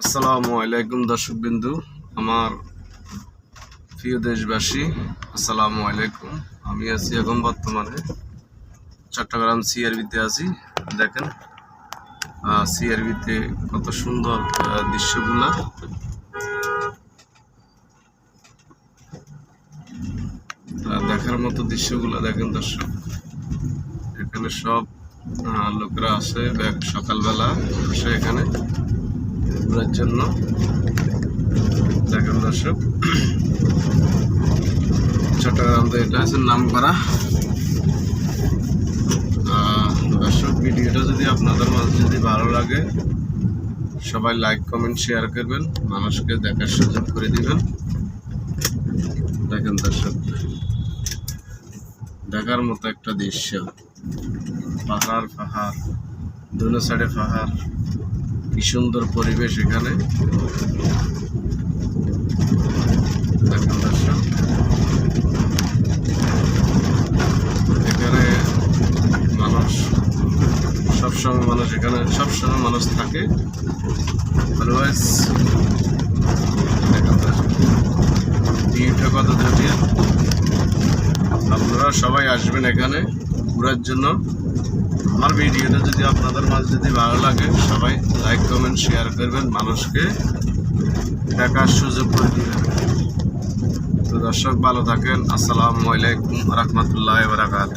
আসসালামু আলাইকুম দর্শক বিন্দু, আমার প্রিয় দেশবাসী, আসসালামু আলাইকুম। আমি আছি এখন বর্তমানে চট্টগ্রাম সিআরবিতে আছি। দেখেন সিআরবিতে কত সুন্দর দৃশ্যগুলা। দেখার মতো দৃশ্যগুলো দেখেন দর্শক। এখানে সব লোকরা আসে সকালবেলা আসে এখানে। ঘোরার জন্য। দেখেন দর্শক। চট্টগ্রাম তো এটা আছে নাম করা দর্শক, ভিডিওটা যদি আপনাদের মাঝে যদি ভালো লাগে, সবাই লাইক কমেন্ট শেয়ার করবেন। মানুষকে দেখার সুযোগ করে দিবেন। দেখেন দর্শক, দেখার মতো একটা দৃশ্য। পাহাড় পাহাড়, দুনো সাইডে পাহাড়। কি সুন্দর পরিবেশ এখানে। এখানে মানুষ, সবসময় মানুষ এখানে, সবসময় মানুষ থাকে। অলওয়েজ ভিউটা কত জটিল আপনারা সবাই আসবেন এখানে ঘোরার জন্য। আমার ভিডিওটা যদি আপনাদের মাঝে যদি ভালো লাগে, সবাই লাইক কমেন্ট শেয়ার করবেন, মানুষকে দেখার সুযোগ করে দেবেন। তো দর্শক, ভালো থাকেন। আসসালামু আলাইকুম রহমতুল্লাহ বারাকাত